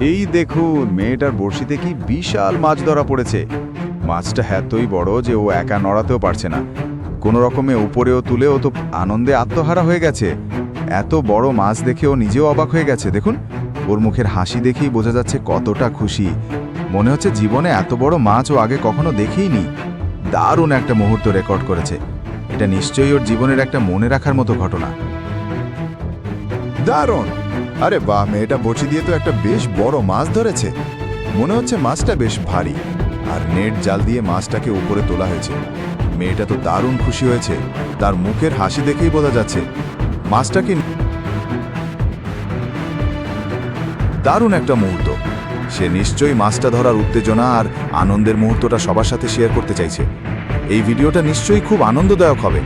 এই দেখুন, মেয়েটার বড়শিতে কি বিশাল মাছ ধরা পড়েছে। মাছটা এতই বড় যে ও একা নড়াতেও পারছে না। কোনো রকমে উপরেও তুলেও তো আনন্দে আত্মহারা হয়ে গেছে। এত বড় মাছ দেখে ও নিজেও অবাক হয়ে গেছে। দেখুন, ওর মুখের হাসি দেখেই বোঝা যাচ্ছে কতটা খুশি। মনে হচ্ছে জীবনে এত বড় মাছ ও আগে কখনো দেখেইনি দারুণ একটা মুহূর্ত রেকর্ড করেছে। এটা নিশ্চয়ই ওর জীবনের একটা মনে রাখার মতো ঘটনা। দারুণ! আরে বাহ, মেয়েটা বড়শি দিয়ে তো একটা বেশ বড় মাছ ধরেছে। মনে হচ্ছে মাছটা বেশ ভারী। আর নেট জাল দিয়ে মাছটাকে উপরে তোলা হয়েছে। মেয়েটা তো দারুণ খুশি হয়েছে। তার মুখের হাসি দেখেই বোঝা যাচ্ছে। মাছটাকে দারুণ একটা মুহূর্ত। সে নিশ্চয়ই মাছটা ধরার উত্তেজনা আর আনন্দের মুহূর্তটা সবার সাথে শেয়ার করতে চাইছে। এই ভিডিওটা নিশ্চয়ই খুব আনন্দদায়ক হবে।